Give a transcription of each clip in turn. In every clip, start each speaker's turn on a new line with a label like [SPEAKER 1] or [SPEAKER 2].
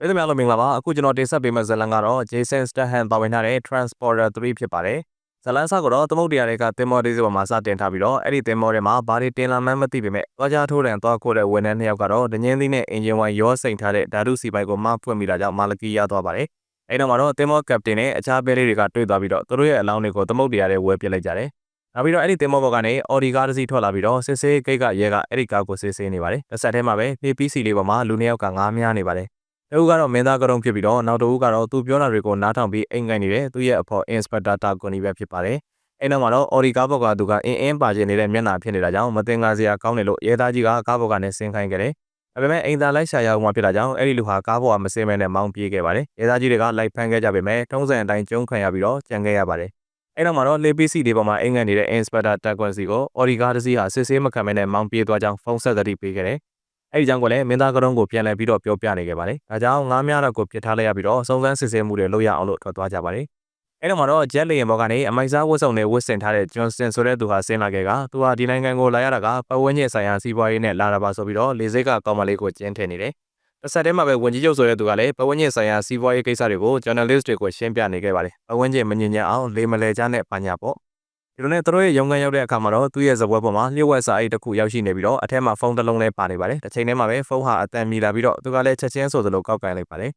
[SPEAKER 1] ပြည်သူများလုံးမင်္ဂလာပါအခုကျွန်တော်တင်ဆက်ပေးမယ့်ဇာတ်လမ်းကတော့ Jason Statham ပါဝင်ထားတဲ့ Transporter 3ဖြစ်ပါတယ်ဇာတ်လမ်းအစကတော့သမုတ်တရားတွေကတင်မော်ဒေးစီပေါ်မှာစတင်ထားပြီးတော့အဲ့ဒီတင်မော်တွေမှာဘာတွေတင်လာမှန်းမသိပေမဲ့သွားကြထိုးတန်သွားခိုးတဲ့ဝန်ထမ်းနှစ်ယောက်ကတော့ဒညင်းသီးနဲ့အင်ဂျင်ဝိုင်ရောစိန်ထားတဲ့ဓာတုစီပိုက်ကိုမဖွင့်မိတာကြောင့်မာလကီရသွားပါတယ်အဲ့တော့မှာတော့တင်မော်ကပတင်နဲ့အခြားဘဲလေးတွေကတွေ့သွားပြီးတော့သူတို့ရဲ့အလောင်းတွေကိုသမုတ်တရားတွေဝဲပစ်လိုက်ကြတယ်နောက်ပြီးတော့အဲ့ဒီတင်မောဘော်ကနေအော်ဒီကားတစ်စီးထွက်လာပြီးတော့စစ်ဆေးဂိတ်ကရဲကအဲ့ဒီကားကိုစစ်ဆေးနေပါတယ်။တစ်ဆက်တည်းမှာပဲ PPC လေးပေါ်မှာလူနှစ်ယောက်ကငားများနေပါတယ် တဦးကတော့မင်းသားကရုံဖြစ်ပြီးတော့နောက်တဦးကတော့သူပြောတာတွေကိုနားထောင်ပြီးအိမ်ကိုင်နေတဲ့သူ့ရဲ့အဖေါ် Inspector Takuni ပဲဖြစ်ပါတယ်။အဲ့နောက်မှာတော့ Audi ကားဘောက်ကသူကအင်းအင်းပါကျင်နေတဲ့မျက်နှာဖြစ်နေတာကြောင့်မတင်ကားစရာကောင်းတယ်လို့ရဲသားကြီးကကားဘောက်ကနေဆင်းခိုင်းခဲ့တယ်။ဒါပေမဲ့အိမ်သားလိုက်ရှာရအောင်မှဖြစ်တာကြောင့်အဲ့ဒီလူဟာကားဘောက်ကမစင်းမဲနဲ့မောင်းပြေးခဲ့ပါတယ်။ရဲသားကြီးတွေကလိုက်ဖမ်းခဲ့ကြပေမဲ့ထုံးစံအတိုင်းကျုံးခံရပြီးတော့ကြံခဲ့ရပါတယ်။အဲ့နောက်မှာတော့လေပီစီဒီပေါ်မှာအိမ်ကန်နေတဲ့ Inspector Takuni ကို Audi ကားတစ်စီးဟာစစ်ဆေးမခံမဲနဲ့မောင်းပြေးသွားကြောင်းဖုန်းဆက်သတိပေးခဲ့တယ်။ အဲ့ဒီကြောင့်ကိုလည်းမင်းသားကရုံးကိုပြန်လှည့်ပြီးတော့ပြောပြနေခဲ့ပါတယ်။ဒါကြောင့်ငားများတော့ကိုပြစ်ထားလိုက်ရပြီးတော့စုံစမ်းစစ်ဆေးမှုတွေလုပ်ရအောင်လို့ထွက်သွားကြပါတယ်။အဲ့တော့မှတော့ဂျက်လေယာဉ်ဘော်ကနေအမိုက်စားဝတ်စုံနဲ့ဝတ်ဆင်ထားတဲ့ဂျွန်စတင်ဆိုတဲ့သူဟာဆင်းလာခဲ့ကသူဟာဒီနိုင်ငံကိုလာရတာကပတ်ဝန်းကျင်ဆိုင်ရာစီးပွားရေးနဲ့လာတာပါဆိုပြီးတော့လေစိတ်ကကောင်းမလေးကိုကျင်းထည့်နေတယ်။တစ်ဆက်တည်းမှာပဲဝင်ကြီးချုပ်ဆိုတဲ့သူကလည်းပတ်ဝန်းကျင်ဆိုင်ရာစီးပွားရေးကိစ္စတွေကို journalist တွေကိုရှင်းပြနေခဲ့ပါတယ်။ပတ်ဝန်းကျင်မငြင်းညံ့အောင်လေမလဲချနဲ့ပညာပေါ့။ ဒီလိုနဲ့သူတို့ရဲ့ရုံခန်းရောက်တဲ့အခါမှာတော့သူ့ရဲ့ဇပွဲပေါ်မှာလျှို့ဝှက်စာအိတ်တစ်ခုရောက်ရှိနေပြီးတော့အထက်မှာဖုန်းတစ်လုံးလည်းပါနေပါတယ်တစ်ချိန်တည်းမှာပဲဖုန်းဟာအတန်မြည်လာပြီးတော့သူကလည်းချက်ချင်းဆိုသလိုကောက်ကင်လိုက်ပါတယ်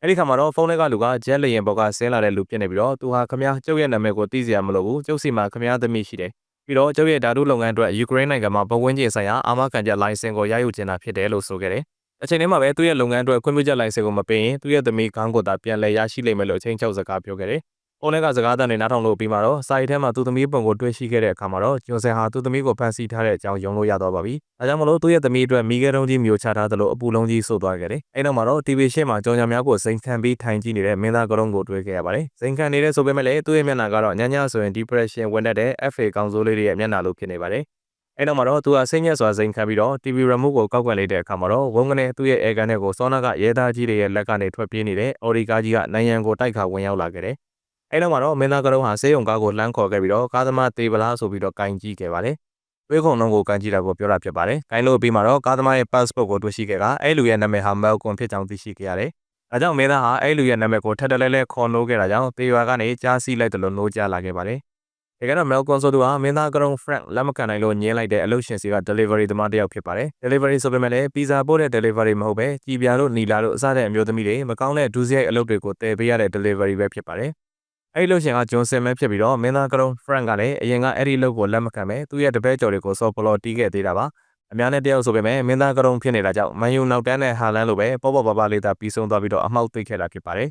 [SPEAKER 1] အဲ့ဒီခါမှာတော့ဖုန်းထဲကလူကဂျက်လျင်ဘောကဆင်းလာတဲ့လူဖြစ်နေပြီးတော့သူဟာခမည်းကျုပ်ရဲ့နာမည်ကိုသိစရာမလိုဘူးကျုပ်စီမှာခမည်းသမီးရှိတယ်ပြီးတော့ကျုပ်ရဲ့ဓာတုလုပ်ငန်းအတွက်ယူကရိန်းနိုင်ငံမှာဘဝင်းကျင်ဆိုင်ရာအာမခံချက်လိုင်စင်ကိုရယူချင်တာဖြစ်တယ်လို့ဆိုခဲ့တယ်အချိန်ထဲမှာပဲသူ့ရဲ့လုပ်ငန်းအတွက်ခွင့်ပြုချက်လိုင်စင်ကိုမပေးရင်သူ့ရဲ့သမီးခေါင်းကိုသာပြန်လည်ရရှိလိမ့်မယ်လို့အချိန်ချုပ်စကားပြောခဲ့တယ်။ ပုံထဲကစကားသံတွေနားထောင်လို့ပြီးမှတော့စာရီထဲမှာသူ့သမီးပုံကိုတွေ့ရှိခဲ့တဲ့အခါမှာတော့ဂျွန်ဆန်ဟာသူ့သမီးကိုဖမ်းဆီးထားတဲ့အကြောင်းယုံလို့ရတော့ပါပြီ။ဒါကြောင့်မလို့သူ့ရဲ့သမီးအတွက်မိခဲတုံးကြီးမျိုးချထားသလိုအပူလုံးကြီးဆို့သွားခဲ့တယ်။အဲနောက်မှာတော့ TV ရှေ့မှာကြောင်ညာများကိုစိန်ခံပြီးထိုင်ကြည့်နေတဲ့မင်းသားကလုံးကိုတွေ့ခဲ့ရပါတယ်။စိန်ခံနေတဲ့ဆိုပေမဲ့လည်းသူ့ရဲ့မျက်နှာကတော့ညညဆိုရင် depression ဝင်တတ်တဲ့ FA ကောင်စိုးလေးတွေရဲ့မျက်နှာလိုဖြစ်နေပါတယ်။အဲနောက်မှာတော့သူကစိတ်ညက်စွာစိန်ခံပြီးတော့ TV remote ကိုကောက်ကွက်လိုက်တဲ့အခါမှာတော့ဝုန်းကနေသူ့ရဲ့အဲကန်နဲ့ကိုစောနာကရဲသားကြီးတွေရဲ့လက်ကနေထွက်ပြေးနေတဲ့အော်ဒီကားကြီးကနိုင်ရန်ကိုတိုက်ခါဝင်ရောက်လာခဲ့တယ်။ အဲ့တော့မှတော့မင်းသားကရုံးဟာဆေးရုံကားကိုလမ်းခေါ်ခဲ့ပြီးတော့ကားသမားတေပလားဆိုပြီးတော့ကင်ကြည့်ခဲ့ပါတယ်။တွေးခုံလုံးကိုကင်ကြည့်တာကိုပြောတာဖြစ်ပါတယ်။ကင်လို့ပြီးမှတော့ကားသမားရဲ့ passport ကိုတွေ့ရှိခဲ့ကအဲ့လူရဲ့နာမည်ဟာ Malcolm ဖြစ်ကြောင်းသိရှိခဲ့ရတယ်။ဒါကြောင့်မင်းသားဟာအဲ့လူရဲ့နာမည်ကိုထပ်တလဲလဲခေါ်နိုးခဲ့တာကြောင့်တေရွာကနေကြားစီလိုက်တယ်လို့နိုးကြလာခဲ့ပါတယ်။ဒီကတော့ Malcolm ဆိုသူဟာမင်းသားကရုံး Frank လက်မခံနိုင်လို့ညင်းလိုက်တဲ့အလုပ်ရှင်စီက delivery သမားတစ်ယောက်ဖြစ်ပါတယ်။ delivery ဆိုပေမဲ့လည်း pizza ပို့တဲ့ delivery မဟုတ်ပဲကြည်ပြာတို့နီလာတို့အစတဲ့အမျိုးသမီးတွေမကောင်းတဲ့ဒူးစရိုက်အလုပ်တွေကိုတည်ပေးရတဲ့ delivery ပဲဖြစ်ပါတယ်။ အဲ့ဒီလို့ရှင်ကဂျွန်ဆင်မဲဖြစ်ပြီးတော့မင်းသားကရုံဖရန့်ကလည်းအရင်ကအဲ့ဒီလုပ်ကိုလက်မခံပဲသူ့ရဲ့တပည့်ကျော်တွေကိုစော်ပလော်တီးခဲ့သေးတာပါအများနဲ့တယောက်ဆိုပေမဲ့မင်းသားကရုံဖြစ်နေတာကြောင့်မန်ယူနောက်တန်းနဲ့ဟာလန်လိုပဲပေါ့ပေါ့ပါပါလေးသာပြီးဆုံးသွားပြီးတော့အမှောက်သိပ်ခဲ့တာဖြစ်ပါတယ်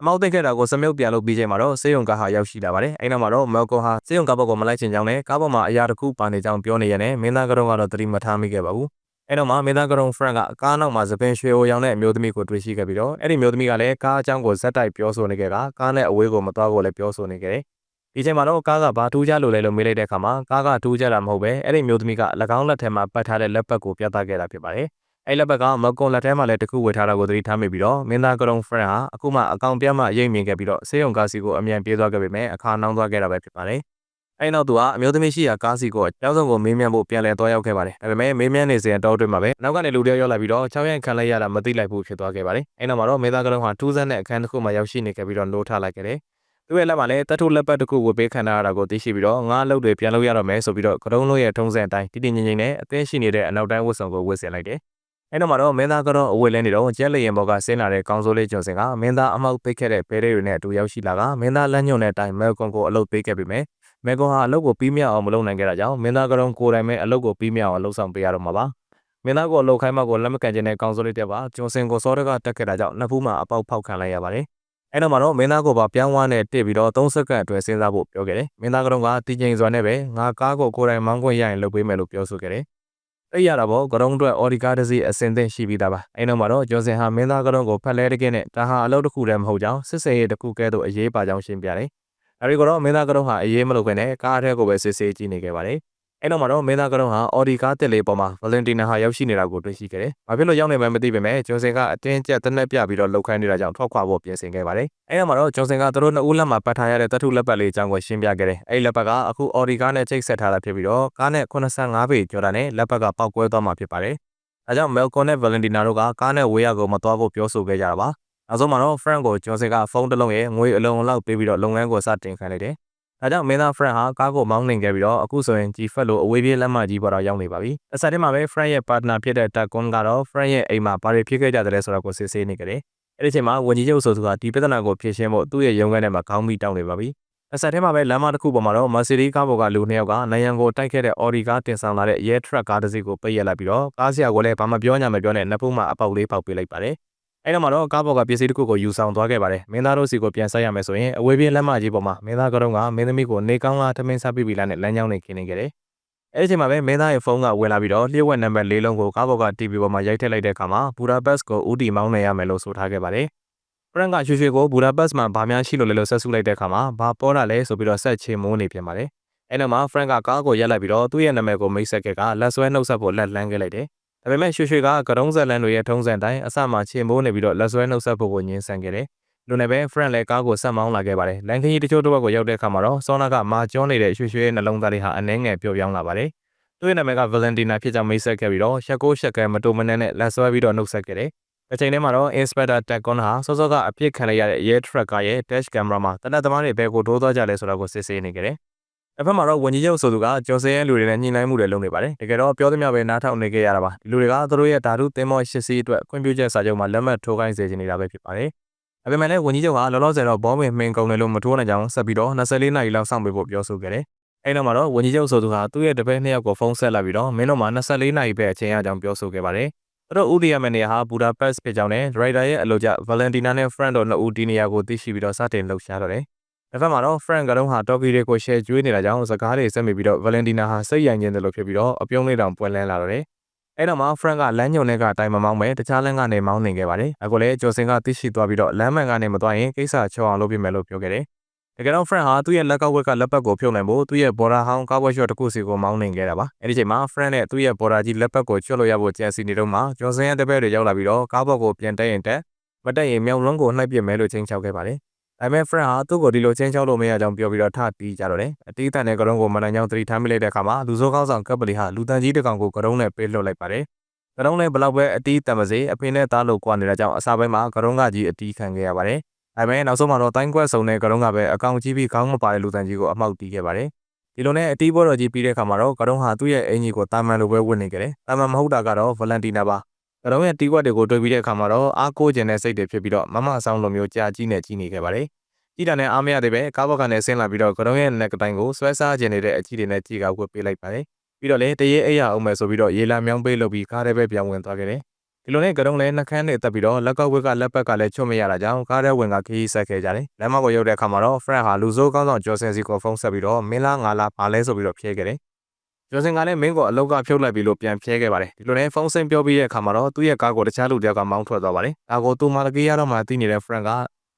[SPEAKER 1] အမောက်သိပ်ခဲ့တာကိုစမြုပ်ပြန်လုပ်ပြီးချိန်မှာတော့စေယုံကားဟာရောက်ရှိလာပါတယ်အဲ့နောက်မှာတော့မေလ်ကွန်ဟာစေယုံကားဘောက်ကိုမလိုက်ချင်ကြောင်းနဲ့ကားပေါ်မှာအရာတစ်ခုပါနေကြောင်းပြောနေရတဲ့မင်းသားကရုံကတော့သတိမထားမိခဲ့ပါဘူး အဲ့တော့မှမင်းသားကရုံဖရန့်ကကားနောက်မှာသပင်ရွှေအိုရောင်တဲ့အမျိုးသမီးကိုတွေ့ရှိခဲ့ပြီးတော့အဲ့ဒီမျိုးသမီးကလည်းကားအကြောင်းကိုဇက်တိုက်ပြောဆိုနေခဲ့ကကားနဲ့အဝေးကိုမသွားဖို့လည်းပြောဆိုနေခဲ့တယ်။ဒီချိန်မှာတော့ကားကဘာထူးခြားလို့လဲလို့မေးလိုက်တဲ့အခါမှာကားကထူးခြားတာမဟုတ်ပဲအဲ့ဒီမျိုးသမီးက၎င်းလက်ထဲမှာပတ်ထားတဲ့လက်ပတ်ကိုပြသခဲ့တာဖြစ်ပါတယ်။အဲ့လက်ပတ်ကမကွန်လက်ထဲမှာလည်းတခုဝယ်ထားတာကိုသတိထားမိပြီးတော့မင်းသားကရုံဖရန့်ဟာအခုမှအကောင်ပြတ်မှရိပ်မြင်ခဲ့ပြီးတော့ဆေးရုံကားစီကိုအမြန်ပြေးသွားခဲ့ပေမဲ့အခါနှောင်းသွားခဲ့တာပဲဖြစ်ပါတယ်။ အဲ့နောက်သူကအမျိုးသမီးရှိရာကားစီကိုကျောင်းဆောင်ကိုမေးမြန်းဖို့ပြန်လည်သွားရောက်ခဲ့ပါတယ်။ဒါပေမဲ့မေးမြန်းနေစဉ်တောအတွင်းမှာပဲနောက်ကနေလူတယောက်ရောက်လာပြီးတော့ချောင်းရိုက်ခံလိုက်ရတာမသိလိုက်ဘူးဖြစ်သွားခဲ့ပါတယ်။အဲ့နောက်မှာတော့မေသားကလုံးဟာထူးဆန်းတဲ့အခန်းတစ်ခုမှာရောက်ရှိနေခဲ့ပြီးတော့နိုးထလိုက်ခဲ့တယ်။သူ့ရဲ့လက်မှာလည်းတတ်ထုလက်ပတ်တစ်ခုဝတ်ပေးခံထားရတာကိုသိရှိပြီးတော့ငါးအလုပ်တွေပြန်လုပ်ရတော့မယ်ဆိုပြီးတော့ကတုံးလို့ရဲ့ထုံးစံအတိုင်းတည်တည်ငြိမ်ငြိမ်နဲ့အသင်းရှိနေတဲ့အနောက်တိုင်းဝတ်ဆောင်ကိုဝတ်ဆင်လိုက်တယ်။အဲ့တော့မှတော့မင်းသားကတော့အဝတ်လဲနေတော့ကျက်လျင်ဘော်ကဆင်းလာတဲ့ကောင်းစိုးလေးကျော်စင်ကမင်းသားအမောက်ပိတ်ခဲ့တဲ့ဘဲတွေနဲ့အတူရောက်ရှိလာကမင်းသားလမ်းညွန်တဲ့အတိုင်းမဲကွန်ကိုအလုပ်ပေးခဲ့ပြီးမြဲ မဲကွန်ဟာအလုပ်ကိုပြီးမြောက်အောင်မလုပ်နိုင်ခဲ့တာကြောင့်မင်းသားကရုံကိုယ်တိုင်ပဲအလုပ်ကိုပြီးမြောက်အောင်လှုပ်ဆောင်ပေးရတော့မှာပါမင်းသားကိုအလုပ်ခိုင်းမှကိုလက်မကန်ခြင်းနဲ့ကောင်စိုးလေးတက်ပါဂျွန်စင်ကိုစောတကတက်ခဲ့တာကြောင့်နှစ်ဖူးမှာအပေါက်ဖောက်ခံလိုက်ရပါတယ်အဲ့တော့မှတော့မင်းသားကိုပါပြောင်းဝါးနဲ့တစ်ပြီးတော့3စက္ကန့်အတွင်းစဉ်းစားဖို့ပြောခဲ့တယ်မင်းသားကရုံကတည်ငြိမ်စွာနဲ့ပဲငါကားကိုကိုယ်တိုင်မောင်းခွင့်ရရင်လုပ်ပေးမယ်လို့ပြောဆိုခဲ့တယ်သိရတာပေါ့ကရုံအတွက်အော်ဒီကားတစ်စီးအစင်သင့်ရှိပြီးသားပါအဲ့တော့မှတော့ဂျွန်စင်ဟာမင်းသားကရုံကိုဖက်လဲတကင်းနဲ့ဒါဟာအလုပ်တစ်ခုတည်းမဟုတ်ကြောင်းစစ်စင်ရေးတစ်ခုကဲသို့အရေးပါကြောင်းရှင်းပြတယ် ဒါရီကတော့မင်းသားကရုံးဟာအရေးမလုပ်ခွင့်နဲ့ကားအထက်ကိုပဲစစ်ဆေးကြည့်နေခဲ့ပါတယ်။အဲ့တော့မှတော့မင်းသားကရုံးဟာအော်ဒီကားတက်လေးပေါ်မှာဗလင်တီနာဟာရောက်ရှိနေတာကိုတွေ့ရှိခဲ့တယ်။ဘာဖြစ်လို့ရောက်နေမှမသိပေမဲ့ဂျွန်စင်ကအတင်းကျပ်တနက်ပြပြီးတော့လှုပ်ခိုင်းနေတာကြောင့်ထွက်ခွာဖို့ပြင်ဆင်ခဲ့ပါတယ်။အဲ့တော့မှတော့ဂျွန်စင်ကသူတို့နှစ်ဦးလက်မှာပတ်ထားရတဲ့တထုလက်ပတ်လေးအကြောင်းကိုရှင်းပြခဲ့တယ်။အဲ့လက်ပတ်ကအခုအော်ဒီကားနဲ့ချိတ်ဆက်ထားတာဖြစ်ပြီးတော့ကားနဲ့85ပေကျော်တာနဲ့လက်ပတ်ကပောက်ကွဲသွားမှာဖြစ်ပါတယ်။။ဒါကြောင့် Malcolm နဲ့ Valentina တို့ကကားနဲ့ဝေးရကိုမသွားဖို့ပြောဆိုခဲ့ကြတာပါ။ နောက်ဆုံးမှာတော့ Frank ကိုဂျွန်ဆင်ကဖုန်းတစ်လုံးရဲ့ငွေအလုံးအလောက်ပေးပြီးတော့လုပ်ငန်းကိုစတင်ခံလိုက်တယ်။ဒါကြောင့်မင်းသား Frank ဟာကားကိုမောင်းနှင်ခဲ့ပြီးတော့အခုဆိုရင် G-Fat လိုအဝေးပြေးလက်မှတ်ကြီးပေါ်တော့ရောက်နေပါပြီ။တစ်ဆက်တည်းမှာပဲ Frank ရဲ့ partner ဖြစ်တဲ့ Takun ကတော့ Frank ရဲ့အိမ်မှာဘာတွေဖြစ်ခဲ့ကြတယ်ဆိုတာကိုစစ်ဆေးနေကြတယ်။အဲ့ဒီချိန်မှာဝန်ကြီးချုပ်ဆိုသူကဒီပြဿနာကိုဖြေရှင်းဖို့သူ့ရဲ့ရုံးခန်းထဲမှာခေါင်းမိတောင်းနေပါပြီ။တစ်ဆက်တည်းမှာပဲလမ်းမတစ်ခုပေါ်မှာတော့ Mercedes ကားပေါ်ကလူနှစ်ယောက်ကနိုင်ရန်ကိုတိုက်ခဲ့တဲ့ Audi ကားတင်ဆောင်လာတဲ့ရဲ truck ကားတစ်စီးကိုပိတ်ရက်လိုက်ပြီးတော့ကားဆရာကလည်းဘာမှပြောညာမပြောနဲ့နှစ်ဖက်မှာအပေါက်လေးပေါက်ပေးလိုက်ပါတယ်။ အဲ့တော့မှတော့ကားပေါ်ကပစ္စည်းတစ်ခုကိုယူဆောင်သွားခဲ့ပါတယ်။မင်းသားတို့စီကိုပြန်ဆက်ရမယ်ဆိုရင်အဝေးပြေးလမ်းမကြီးပေါ်မှာမင်းသားကတော့ကမင်းသမီးကိုနေကောင်းလားထမင်းစားပြီးပြီလားနဲ့လမ်းကြောင်းနေခင်းနေခဲ့တယ်။အဲ့ဒီချိန်မှာပဲမင်းသားရဲ့ဖုန်းကဝင်လာပြီးတော့လျှို့ဝှက်နံပါတ်၄လုံးကိုကားပေါ်က TV ပေါ်မှာရိုက်ထည့်လိုက်တဲ့အခါမှာဘူဒါဘတ်ကိုဦးတီမောင်းနေရမယ်လို့ဆိုထားခဲ့ပါတယ်။ဖရန်ကရွှေရွှေကိုဘူဒါဘတ်မှာဘာများရှိလို့လဲလို့ဆက်စုလိုက်တဲ့အခါမှာဘာပေါ်တာလဲဆိုပြီးတော့ဆက်ချေမိုးနေပြန်ပါတယ်။အဲ့နောက်မှာဖရန်ကကားကိုရက်လိုက်ပြီးတော့သူ့ရဲ့နာမည်ကိုမိတ်ဆက်ကကလက်ဆွဲနှုတ်ဆက်ဖို့လက်လန်းခဲ့လိုက်တယ်။ ဒါပေမဲ့ရွှေရွှေကကတုံးဆက်လန်းတွေရဲ့ထုံးစံတိုင်းအစမှချေမိုးနေပြီးတော့လက်ဆွဲနှုတ်ဆက်ဖို့ကိုညှင်းဆန်ခဲ့တယ်။လူနဲ့ပဲဖရန်လည်းကားကိုဆက်မောင်းလာခဲ့ပါတယ်။လန်ခင်းကြီးတချို့တော့ကိုရောက်တဲ့အခါမှာတော့ဆောနာကမာကျွန်းနေတဲ့ရွှေရွှေရဲ့နှလုံးသားလေးဟာအနှဲငယ်ပျော့ပြောင်းလာပါတယ်။သူ့ရဲ့နာမည်က Valentina ဖြစ်ကြောင်းမိတ်ဆက်ခဲ့ပြီးတော့ရှက်ကိုရှက်ကဲမတိုမနဲ့နဲ့လက်ဆွဲပြီးတော့နှုတ်ဆက်ခဲ့တယ်။အချိန်ထဲမှာတော့ Inspector Takon ဟာစောစောကအပြစ်ခံလိုက်ရတဲ့ရဲ trucker ရဲ့ dash camera မှာတနက်သမားတွေဘယ်ကိုတိုးသွားကြလဲဆိုတာကိုစစ်ဆေးနေကြတယ်။ တစ်ဖက်မှာတော့ဝန်ကြီးချုပ်ဆိုသူကကျော်စဲရဲ့လူတွေနဲ့ညှိနှိုင်းမှုတွေလုပ်နေပါတယ်။တကယ်တော့ပြောသမျှပဲနားထောင်နေကြရတာပါ။ဒီလူတွေကသူတို့ရဲ့ဓာတုသင်္ဘောရှစ်စီးအတွက်ခွင့်ပြုချက်စာချုပ်မှာလက်မှတ်ထိုးခိုင်းစေချင်နေတာပဲဖြစ်ပါတယ်။ဒါပေမဲ့လည်းဝန်ကြီးချုပ်ကလောလောဆယ်တော့ဘောဝင်မှင်ကုန်တယ်လို့မထိုးနိုင်ကြအောင်ဆက်ပြီးတော့24နာရီလောက်စောင့်ပေးဖို့ပြောဆိုခဲ့တယ်။အဲ့နောက်မှာတော့ဝန်ကြီးချုပ်ဆိုသူကသူ့ရဲ့တပည့်နှစ်ယောက်ကိုဖုန်းဆက်လိုက်ပြီးတော့မင်းတို့မှာ24နာရီပဲအချိန်ရအောင်ပြောဆိုခဲ့ပါတယ်။သူတို့ဦးတည်ရမယ့်နေရာဟာဘူဒါပက်စ်ဖြစ်ကြောင်းနဲ့ဒရိုက်တာရဲ့အလိုကျဗာလန်တီနာနဲ့ဖရန့်တို့နှစ်ဦးဒီနေရာကိုသိရှိပြီးတော့စတင်လှုပ်ရှားတော့တယ်။ တစ်ဖက်မှာတော့ဖရန့်ကတော့ဟာတော်ကီတွေကိုရှယ်ကျွေးနေတာကြောင့်စကားတွေဆက်မိပြီးတော့ဗာလန်တီနာဟာစိတ်ရိုင်ခြင်းတယ်လို့ဖြစ်ပြီးတော့အပြုံးလေးတောင်ပွင့်လန်းလာတော့တယ်။အဲ့တော့မှဖရန့်ကလမ်းညုံတွေကတိုင်မမောင်းပဲတခြားလမ်းကနေမောင်းနေခဲ့ပါတယ်။အခုလည်းဂျိုစင်ကသိရှိသွားပြီးတော့လမ်းမှန်ကနေမသွားရင်ကိစ္စချောအောင်လုပ်ပြမယ်လို့ပြောခဲ့တယ်တကယ်တော့ friend ဟာသူ့ရဲ့လက်ကောက်ဝက်ကလက်ပတ်ကိုဖြုတ်နိုင်ဖို့သူ့ရဲ့ border ဟောင်းကားဘွက် shot တစ်ခုစီကိုမောင်းနေခဲ့တာပါအဲ့ဒီချိန်မှာ friend နဲ့သူ့ရဲ့ border ကြီးလက်ပတ်ကိုချွတ်လို့ရဖို့ကြံစီနေတော့မှကျော်စင်ရဲ့တပည့်တွေရောက်လာပြီးတော့ကားဘွက်ကိုပြန်တက်ရင်တက်မတက်ရင်မြောင်လွန်းကိုနှိုက်ပြစ်မယ်လို့ချင်းချောက်ခဲ့ပါတယ် ဒါပေမဲ့ friend ဟာသူ့ကိုဒီလိုချင်းချောက်လို့မရကြောင်းပြောပြီးတော့ထတီးကြတော့တယ်အတီးတန်တဲ့ကရုံးကိုမနိုင်ကြောင်းသတိထားမိလိုက်တဲ့အခါမှာလူစိုးကောင်းဆောင်ကပ်ပလီဟာလူတန်ကြီးတစ်ကောင်ကိုကရုံးနဲ့ပေးလွှတ်လိုက်ပါတယ်ကရုံးလည်းဘလောက်ပဲအတီးတန်ပါစေအဖေနဲ့သားလို့ကြွားနေတာကြောင့်အစားပိုင်းမှာကရုံးကကြီးအတီးခံခဲ့ရပါတယ်ဒါပေမဲ့နောက်ဆုံးမှာတော့တိုင်းကွက်စုံတဲ့ကရုံးကပဲအကောင်ကြီးပြီးခေါင်းမပါတဲ့လူတန်ကြီးကိုအမောက်တီးခဲ့ပါတယ်ဒီလိုနဲ့အတီးဘောတော်ကြီးပြီးတဲ့အခါမှာတော့ကရုံးဟာသူ့ရဲ့အင်ကြီးကိုတာမန်လိုပဲဝတ်နေကြတယ်တာမန်မဟုတ်တာကတော့ဗလန်တီနာပါ ကရုံးရဲ့တီးကွက်တွေကိုတွေ့ပြီးတဲ့အခါမှာတော့အားကိုးကျင်တဲ့စိတ်တွေဖြစ်ပြီးတော့မမဆောင်လိုမျိုးကြာကြီးနဲ့ကြီးနေခဲ့ပါတယ်ကြည်တာနဲ့အားမရသေးပဲကားဘောက်ကနေဆင်းလာပြီးတော့ကရုံးရဲ့နက်ကတိုင်းကိုဆွဲစားကျင်နေတဲ့အကြီးတွေနဲ့ကြီးကဝတ်ပေးလိုက်ပါတယ်ပြီးတော့လေတရေအိပ်ရအောင်မယ်ဆိုပြီးတော့ရေလာမြောင်းပေးလုပ်ပြီးကားထဲပဲပြောင်းဝင်သွားခဲ့တယ်ဒီလိုနဲ့ကရုံးလည်းနှကန်းနဲ့တက်ပြီးတော့လက်ကောက်ဝက်ကလက်ပတ်ကလည်းချွတ်မရတာကြောင့်ကားထဲဝင်ကခီးဆက်ခဲ့ကြတယ်။လမ်းမပေါ်ရောက်တဲ့အခါမှာတော့ Fred ဟာလူစိုးကောင်းဆောင်ကျော်စင်စီကိုဖုန်းဆက်ပြီးတော့မင်းလားငါလားပါလဲဆိုပြီးတော့ဖြဲခဲ့တယ်။ ကျော်စင်ကလည်းမင်းကိုအလောက်ကဖြုတ်လိုက်ပြီးလို့ပြန်ဖြဲခဲ့ပါတယ်။ဒီလိုနဲ့ဖုန်းဆင်းပြောပြီးတဲ့အခါမှာတော့သူ့ရဲ့ကားကိုတခြားလူတယောက်ကမောင်းထွက်သွားပါတယ်။ဒါကိုသူမှတကယ်ရတော့မှသိနေတဲ့ Fred က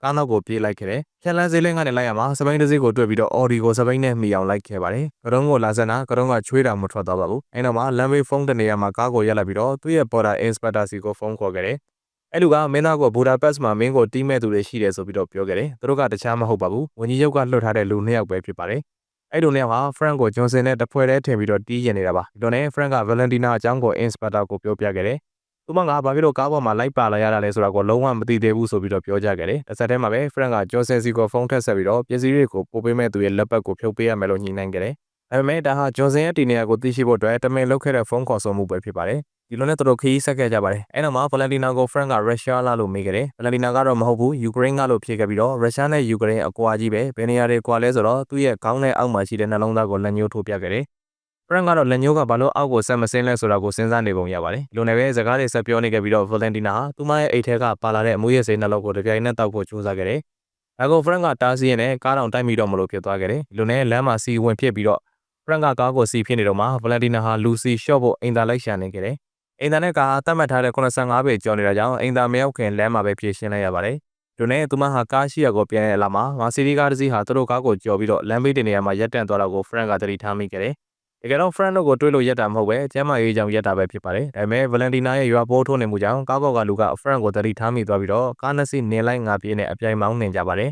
[SPEAKER 1] ကားနောက်ကိုပြေးလိုက်ခဲ့တယ်။ဖြက်လန်းစေးလင်းကနေလိုက်ရမှာစပိန်တစ်စီးကိုတွေ့ပြီးတော့ Audi ကိုစပိန်နဲ့မိအောင်လိုက်ခဲ့ပါတယ်။ကရုံးကိုလာစနာကရုံးကချွေးတာမထွက်တော့ပါဘူး။အဲနောက်မှာလမ်းဘေးဖုန်းတနေရာမှာကားကိုရက်လိုက်ပြီးတော့သူ့ရဲ့ border inspector စီကိုဖုန်းခေါ်ခဲ့တယ်။အဲ့လူကမင်းသားကိုဘူဒါပက်စ်မှာမင်းကိုတီးမဲ့သူတွေရှိတယ်ဆိုပြီးတော့ပြောခဲ့တယ်။သူတို့ကတခြားမဟုတ်ပါဘူး။ဝန်ကြီးချုပ်ကလွှတ်ထားတဲ့လူနှစ်ယောက်ပဲဖြစ်ပါတယ်။ အဲ့လူနှစ်ယောက်ဟာ Frank ကိုဂျွန်ဆင်နဲ့တဖွဲတည်းထင်ပြီးတော့တီးရင်နေတာပါ။ဒီလိုနဲ့ Frank က Valentina အကြောင်းကို inspector ကိုပြောပြခဲ့တယ်။သူမကဘာဖြစ်လို့ကားပေါ်မှာလိုက်ပါလာရတာလဲဆိုတာကိုလုံးဝမသိသေးဘူးဆိုပြီးတော့ပြောကြခဲ့တယ်။တစ်ဆက်တည်းမှာပဲ Frank ကဂျော်ဆန်စီကိုဖုန်းထက်ဆက်ပြီးတော့ပစ္စည်းတွေကိုပို့ပေးမဲ့သူရဲ့လက်ပတ်ကိုဖြုတ်ပေးရမယ်လို့ညှိနှိုင်းခဲ့တယ်။ဒါပေမဲ့ဒါဟာဂျွန်ဆန်ရဲ့တီနေယာကိုသိရှိဖို့အတွက်တမင်လုပ်ခဲ့တဲ့ဖုန်းခေါ်ဆိုမှုပဲဖြစ်ပါတယ်။ ဒီလိုနဲ့သူတို့ခရီးဆက်ခဲ့ကြပါတယ်။အဲနောက်မှာ Valentina ကို Frank ကရုရှားလာလို့မေးခဲ့တယ်။ Valentina ကတော့မဟုတ်ဘူးယူကရိန်းကလို့ဖြေခဲ့ပြီးတော့ရုရှားနဲ့ယူကရိန်းအကွာကြီးပဲဘယ်နေရာတွေကွာလဲဆိုတော့သူ့ရဲ့ခေါင်းနဲ့အောက်မှာရှိတဲ့နှလုံးသားကိုလက်ညှိုးထိုးပြခဲ့တယ်။ဖရန်ကတော့လက်ညှိုးကဘာလို့အောက်ကိုဆက်မစင်းလဲဆိုတာကိုစဉ်းစားနေပုံရပါတယ်။လူနယ်ပဲစကားတွေဆက်ပြောနေခဲ့ပြီးတော့ဗလန်တီနာဟာသူမရဲ့အိတ်ထဲကပါလာတဲ့အမွေးရစိနှလုံးကိုတပြိုင်နက်တောက်ဖို့ကြိုးစားခဲ့တယ်။ဒါကိုဖရန်ကတားဆီးရင်းနဲ့ကားတောင်တိုက်မိတော့မလို့ဖြစ်သွားခဲ့တယ်။လူနယ်လမ်းမှာစီဝင်ဖြစ်ပြီးတော့ဖရန်ကကားကိုစီဖြစ်နေတော့မှဗလန်တီနာဟာလူစီရှော့ဖို့အိမ်သာလိုက်ရှာနေခဲ့တယ်။ အိမ်သာနဲ့ကားတတ်မှတ်ထားတဲ့85ပေကျော်နေတာကြောင့်အိမ်သာမရောက်ခင်လမ်းမှာပဲပြေးရှင်းလိုက်ရပါတယ်။လူနဲ့သူမဟာကားရှိရကိုပြန်ရလာမှာမာစီဒီကားတစ်စီးဟာသူတို့ကားကိုကျော်ပြီးတော့လမ်းဘေးတင်နေရာမှာရပ်တန့်သွားတာကိုဖရန်ကသတိထားမိခဲ့တယ်တကယ်တော့ friend တို့ကိုတွေးလို့ရက်တာမဟုတ်ပဲကျမ်းမာရေးကြောင့်ရက်တာပဲဖြစ်ပါတယ်ဒါပေမဲ့ Valentina ရဲ့ရွာပိုးထိုးနေမှုကြောင့်ကားကောက်ကလူက friend ကိုတတိထားမိသွားပြီးတော့ကားနှစ်စီးနင်းလိုက်ငါပြေးနဲ့အပြိုင်မောင်းနေကြပါတယ်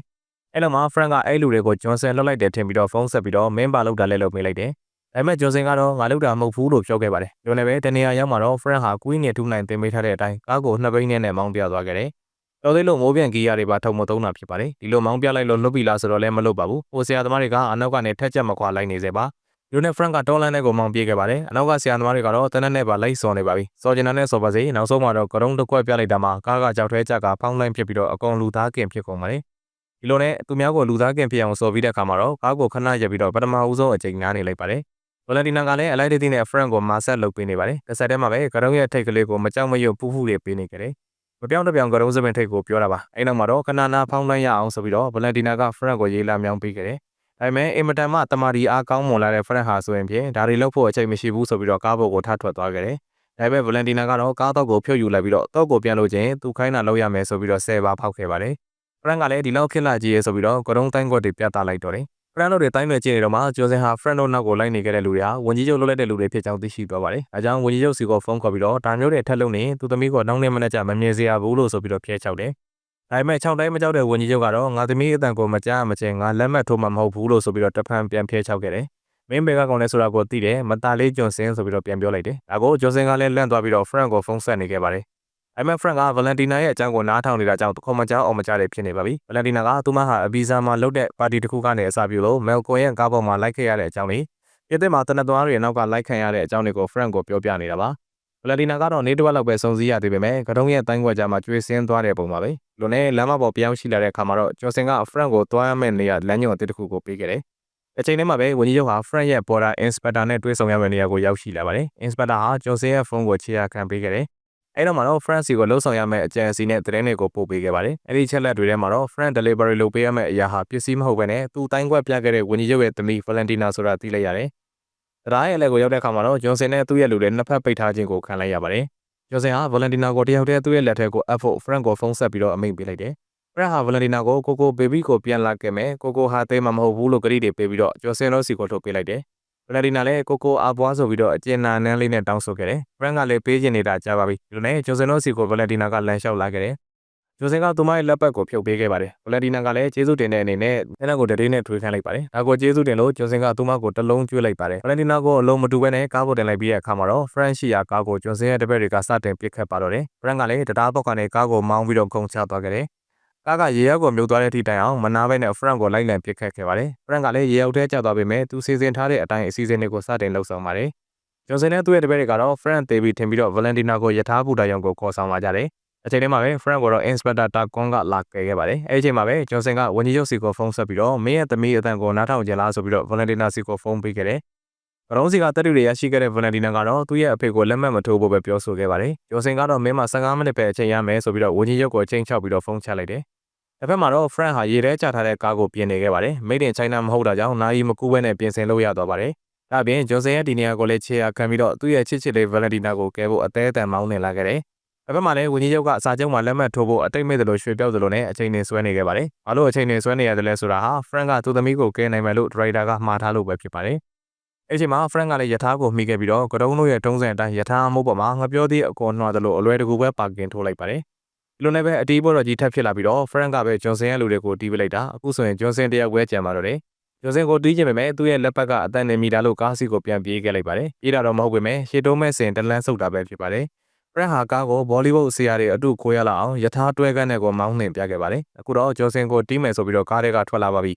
[SPEAKER 1] အဲ့လိုမှ friend ကအဲ့လူတွေကို Johnson လှုပ်လိုက်တယ်ထင်ပြီးတော့ဖုန်းဆက်ပြီးတော့မင်းပါလောက်တာလဲလို့မေးလိုက်တယ် ဒါပေမဲ့ဂျွန်ဆင်ကတော့ငါလောက်တာမဟုတ်ဘူးလို့ပြောခဲ့ပါတယ်။ဒီလိုနဲ့ပဲတနေရာရောက်မှာတော့ Frank ဟာ Queen နဲ့ထူနိုင်တင်ပေးထားတဲ့အတိုင်းကားကိုနှစ်ဘိန်းနဲ့မောင်းပြသွားခဲ့တယ်။တော်သေးလို့မိုးပြန်ကြီးရတွေပါထုံမသုံးတာဖြစ်ပါတယ်။ဒီလိုမောင်းပြလိုက်လို့လွတ်ပြီလားဆိုတော့လည်းမလွတ်ပါဘူး။ဟိုဆရာသမားတွေကအနောက်ကနေထက်ချက်မခွာလိုက်နေစေပါ။ဒီလိုနဲ့ Frank ကတော်လန်နဲ့ကိုမောင်းပြေးခဲ့ပါတယ်။အနောက်ကဆရာသမားတွေကတော့တနက်နဲ့ပါလိုက်စော်နေပါပြီ။စော်ကျင်တာနဲ့စော်ပါစေ။နောက်ဆုံးမှာတော့ကရုံးတစ်ခွက်ပြလိုက်တာမှာကားကကြောက်ထဲကြကဖောင်းလိုက်ဖြစ်ပြီးတော့အကောင်လူသားကင်ဖြစ်ကုန်ပါတယ်။ဒီလိုနဲ့သူများကိုလူသားကင်ဖြစ်အောင်စော်ပြီးတဲ့အခါမှာတော့ကားကိုခဏရပ်ပြီးတော့ပထမဦးဆုံးအချိန်နားနေလိုက်ပါတယ်။ ဗလန်တီနာကလည်းအလိုက်တတိနဲ့ Frank ကိုမာဆက်လုပ်ပေးနေပါတယ်။တစ်ဆက်တည်းမှာပဲကရုံးရဲ့ထိတ်ကလေးကိုမကြောက်မရွံ့ပူးပူတွေပေးနေကြတယ်။မပြောင်းတပြောင်ကရုံးစပင်ထိတ်ကိုပြောတာပါ။အဲ့နောက်မှာတော့ခဏနာဖောင်းလိုက်ရအောင်ဆိုပြီးတော့ဗလန်တီနာက Frank ကိုရေးလာမြောင်းပေးခဲ့တယ်။ဒါပေမဲ့အင်မတန်မှတမာဒီအားကောင်းမွန်လာတဲ့ Frank ဟာဆိုရင်ဖြင့်ဒါတွေလုပ်ဖို့အချိန်မရှိဘူးဆိုပြီးတော့ကားပေါ်ကိုထထွက်သွားခဲ့တယ်။ဒါပေမဲ့ဗလန်တီနာကတော့ကားတော့ကိုဖြုတ်ယူလိုက်ပြီးတော့တော့ကိုပြန်လို့ချင်းသူခိုင်းတာလုပ်ရမယ်ဆိုပြီးတော့ဆယ်ပါဖောက်ခဲ့ပါတယ်။ Frank ကလည်းဒီလောက်ခက်လာကြီးရဲဆိုပြီးတော့ကရုံးတိုင်းကွက်တွေပြသလိုက်တော့တယ်။ Frank တို့တွေတိုင်းလွယ်ကျင်းနေတော့မှကျော်စင်ဟာ Frank တို့နောက်ကိုလိုက်နေခဲ့တဲ့လူတွေဟာဝန်ကြီးချုပ်လုပ်လိုက်တဲ့လူတွေဖြစ်ကြောင်းသိရှိသွားပါတယ်။အဲကြောင့်ဝန်ကြီးချုပ်စီကိုဖုန်းခေါ်ပြီးတော့ဒါမျိုးတွေထက်လုံးနေသူသမီးကိုနောက်နေ့မနေ့ကျမမြင်စေရဘူးလို့ဆိုပြီးတော့ဖျက်ချောက်တယ်။ဒါပေမဲ့6တိုင်းမကြောက်တဲ့ဝန်ကြီးချုပ်ကတော့ငါသမီးအတန်ကိုမကြားမချင်ငါလက်မှတ်ထိုးမှမဟုတ်ဘူးလို့ဆိုပြီးတော့တဖန်ပြန်ဖျက်ချောက်ခဲ့တယ်။မင်းဘယ်ကကောင်လဲဆိုတာကိုသိတယ်မตาလေးဂျွန်ဆင်ဆိုပြီးတော့ပြန်ပြောလိုက်တယ်။ဒါကိုဂျွန်ဆင်ကလည်းလန့်သွားပြီးတော့ Frank ကိုဖုန်းဆက်နေခဲ့ပါတယ်။ အဲ့မဲ့ Frank က Valentina ရဲ့အကြောင်းကိုနားထောင်နေတာကြောင့်ခေါ်မကြောက်အောင်မကြားတယ်ဖြစ်နေပါပြီ။ Valentina ကသူမဟာအဘီဇာမှာလုပ်တဲ့ပါတီတစ်ခုကနေအစပြုလို့ Malcolm ရဲ့ကားပေါ်မှာလိုက်ခဲ့ရတဲ့အကြောင်းလေးပြစ်တဲ့မှာတနက်သွားတွေနောက်ကလိုက်ခံရတဲ့အကြောင်းတွေကို Frank ကိုပြောပြနေတာပါ။ Valentina ကတော့နေတစ်ဝက်လောက်ပဲစုံစည်းရသေးပေမဲ့ကတုံးရဲ့တိုင်းခွက်ကြားမှာကျွေးစင်းသွားတဲ့ပုံပါပဲ။လူနဲ့လမ်းမပေါ်ပြောင်းရှိလာတဲ့အခါမှာတော့ကျော်စင်က Frank ကိုသွားရမယ့်နေရာလမ်းညွှန်အသစ်တစ်ခုကိုပေးခဲ့တယ်။အချိန်ထဲမှာပဲဝန်ကြီးချုပ်ဟာ Frank ရဲ့ border inspector နဲ့တွေ့ဆုံရမယ့်နေရာကိုရောက်ရှိလာပါတယ်။ inspector ဟာကျော်စင်ရဲ့ဖုန်းကိုခြေရာခံပေးခဲ့တယ်။ အဲ့တော့မှတော့ France ကိုလှုပ်ဆောင်ရမယ့်အကြံအစီနဲ့သတင်းတွေကိုပို့ပေးခဲ့ပါတယ်။အဲ့ဒီချက်လက်တွေထဲမှာတော့ France delivery လုပ်ပေးရမယ့်အရာဟာပစ္စည်းမဟုတ်ဘဲနဲ့သူ့တိုင်းကွက်ပြခဲ့တဲ့ဝန်ကြီးချုပ်ရဲ့သမီး Valentina ဆိုတာသိလိုက်ရတယ်။တရားရဲ့အလဲကိုရောက်တဲ့အခါမှာတော့ဂျွန်ဆင်နဲ့သူ့ရဲ့လူတွေနှစ်ဖက်ပိတ်ထားခြင်းကိုခံလိုက်ရပါတယ်။ဂျွန်ဆင်ဟာ Valentina ကိုတယောက်တည်းသူ့ရဲ့လက်ထဲကိုအပ်ဖို့ Frank ကိုဖုန်းဆက်ပြီးတော့အမိန့်ပေးလိုက်တယ်။ Frank ဟာ Valentina ကိုကိုကိုဘေဘီကိုပြန်လာခဲ့မယ်ကိုကိုဟာသေးမှာမဟုတ်ဘူးလို့ကြိတွေပေးပြီးတော့ဂျွန်ဆင်တို့စီကိုထုတ်ပေးလိုက်တယ်။ ဗလန်ဒီနာလည်းကိုကိုအားပွားဆိုပြီးတော့အကျဉ်းနာနန်းလေးနဲ့တောင်းဆိုခဲ့တယ်။ဖရန်ကလည်းပေးချင်နေတာကြားပါပြီ။ဒီလိုနဲ့ဂျိုစင်တို့စီကိုဗလန်ဒီနာကလမ်းလျှောက်လာခဲ့တယ်။ဂျိုစင်ကသူမရဲ့လက်ပတ်ကိုဖြုတ်ပေးခဲ့ပါတယ်။ဗလန်ဒီနာကလည်းကျေးဇူးတင်တဲ့အနေနဲ့လက်နက်ကိုတတိနဲ့ထွေးခိုင်းလိုက်ပါတယ်။ဒါကိုကျေးဇူးတင်လို့ဂျိုစင်ကသူမကိုတလုံးကျွေးလိုက်ပါတယ်။ဗလန်ဒီနာကိုအလုံးမတူဘဲနဲ့ကားပေါ်တင်လိုက်ပြီးတဲ့အခါမှာတော့ဖရန်ရှိယာကားကိုဂျိုစင်ရဲ့တပည့်တွေကစတင်ပစ်ခတ်ပါတော့တယ်။ဖရန်ကလည်းတရားပေါက်ကနေကားကိုမောင်းပြီးတော့ခုန်ချသွားခဲ့တယ်။ ကားကရေရောက်ကိုမြုပ်သွားတဲ့အထိတိုင်အောင်မနာဘဲနဲ့ Frank ကိုလိုက်လံပစ်ခတ်ခဲ့ပါတယ်။ Frank ကလည်းရေရောက်ထဲကျသွားပေမဲ့သူစီစဉ်ထားတဲ့အတိုင်းအစီအစဉ်တွေကိုစတင်လှုပ်ဆောင်ပါတယ်။ဂျွန်ဆင်နဲ့သူ့ရဲ့တပည့်တွေကတော့ Frank တေးပြီးထင်ပြီးတော့ Valentina ကိုယထာဘူတာယုံကိုခေါ်ဆောင်လာကြတယ်။အချိန်လေးမှာပဲ Frank ကိုတော့ Inspector Takon ကလာခဲ့ခဲ့ပါတယ်။အဲဒီအချိန်မှာပဲဂျွန်ဆင်ကဝန်ကြီးချုပ်စီကိုဖုန်းဆက်ပြီးတော့မင်းရဲ့သမီးအတန်ကိုနားထောင်ကြလားဆိုပြီးတော့ Valentina စီကိုဖုန်းပေးခဲ့တယ်။ကရုံးစီကတက်တူတွေရရှိခဲ့တဲ့ Valentina ကတော့သူ့ရဲ့အဖေကိုလက်မှတ်မထိုးဖို့ပဲပြောဆိုခဲ့ပါတယ်။ဂျွန်ဆင်ကတော့မင်းမ15မိနစ်ပဲအချိန်ရမယ်ဆိုပြီးတော့ဝန်ကြီးချုပ်ကိုအချိန်ချောက်ပြီးတော့ဖုန်းချလိုက်တယ်။ တစ်ဖက်မှာတော့ Frank ဟာရေထဲကျထားတဲ့ကားကိုပြင်နေခဲ့ပါတယ်။ Made in China မဟုတ်တာကြောင့်နာယီမကူးဘဲနဲ့ပြင်ဆင်လို့ရသွားပါတယ်။ဒါ့အပြင်ဂျွန်ဆန်ရဲ့ဒီနေရာကိုလည်းခြေရာခံပြီးတော့သူ့ရဲ့ချစ်ချစ်လေး Valentina ကိုကဲဖို့အသေးအတန်မောင်းနေလာခဲ့တယ်။တစ်ဖက်မှာလည်းဝန်ကြီးချုပ်ကအစာကျုံမှာလက်မှတ်ထိုးဖို့အတိတ်မဲ့တယ်လို့ရွှေပြောက်တယ်လို့နဲ့အချိန်နေဆွဲနေခဲ့ပါတယ်။ဘာလို့အချိန်နေဆွဲနေရတယ်လဲဆိုတာဟာ Frank ကသူ့သမီးကိုကဲနိုင်မယ်လို့ driver ကမှားထားလို့ပဲဖြစ်ပါတယ်။အဲ့ချိန်မှာ Frank ကလည်းယထာကိုမိခဲ့ပြီးတော့ကတုံးတို့ရဲ့တုံးစံအတိုင်းယထာမိုးပေါ်မှာငပြောသေးအကောနှွားတယ်လို့အလွယ်တကူပဲပါကင်ထိုးလိုက်ပါတယ်ဒီ လိုနဲ့ပဲအတီးဘော်တော်ကြီးထပ်ဖြစ်လာပြီးတော့ Frank ကပဲဂျွန်ဆင်ရဲ့လူတွေကိုတီးပလိုက်တာအခုဆိုရင်ဂျွန်ဆင်တယောက်ပဲကြံပါတော့တယ်ဂျွန်ဆင်ကိုတီးချင်ပေမဲ့သူ့ရဲ့လက်ပတ်ကအတန်နေမိတာလို့ကားစီကိုပြန်ပြေးခဲ့လိုက်ပါတယ်ပြေးတာတော့မဟုတ်ပေမဲ့ရှေ့တုံးမဲ့စင်တလန်းဆုပ်တာပဲဖြစ်ပါတယ်ဖရန်ဟာကားကိုဘောလီဝုဒ်ဆရာတွေအတူခိုးရလာအောင်ယထာတွဲကန်းနဲ့ကိုမောင်းနှင်ပြခဲ့ပါတယ်အခုတော့ဂျော်ဆင်ကိုတီးမယ်ဆိုပြီးတော့ကားတွေကထွက်လာပါပြီ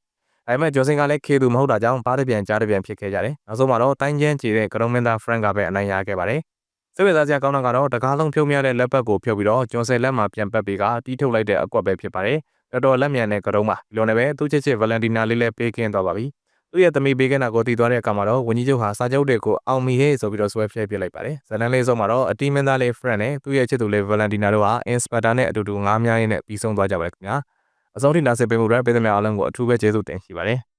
[SPEAKER 1] ဒါပေမဲ့ဂျော်ဆင်ကလည်းခေသူမဟုတ်တာကြောင့်ပါးတပြန်ကြားတပြန်ဖြစ်ခဲ့ကြတယ်နောက်ဆုံးမှာတော့တိုင်းကျန်းကြည်တဲ့ကရုံမင်းသားဖရန်ကပဲအနိုင်ရခဲ့ပါတယ် စိတ်ဝင်စားစရာကောင်းတာကတော့တကားလုံးဖြုံမြတဲ့လက်ပတ်ကိုဖြုတ်ပြီးတော့ကျွန်းဆယ်လက်မှာပြန်ပတ်ပြီးကတီးထုတ်လိုက်တဲ့အကွက်ပဲဖြစ်ပါတယ်။တော်တော်လက်မြန်တဲ့ကရုံးပါ။ဒီလိုနဲ့ပဲသူ့ချစ်ချစ်ဗလန်တီနာလေးလည်းပေးကင်းသွားပါပြီ။သူ့ရဲ့သမီးပေးကင်းတာကိုတည်သွားတဲ့အခါမှာတော့ဝင်းကြီးချုပ်ဟာစာချုပ်တွေကိုအောင်မီဟေးဆိုပြီးတော့ဆွဲဖျက်ပြလိုက်ပါတယ်။ဇလန်လေးဆုံးမှာတော့အတီးမင်းသားလေး friend နဲ့သူ့ရဲ့ချစ်သူလေးဗလန်တီနာတို့ဟာ inspector နဲ့အတူတူငားများရင်းနဲ့ပြီးဆုံးသွားကြပါတယ်ခင်ဗျာ။အဆုံးထိနားဆင်ပေးမှုရပြည်သူများအားလုံးကိုအထူးပဲကျေးဇူးတင်ရှိပါတယ်။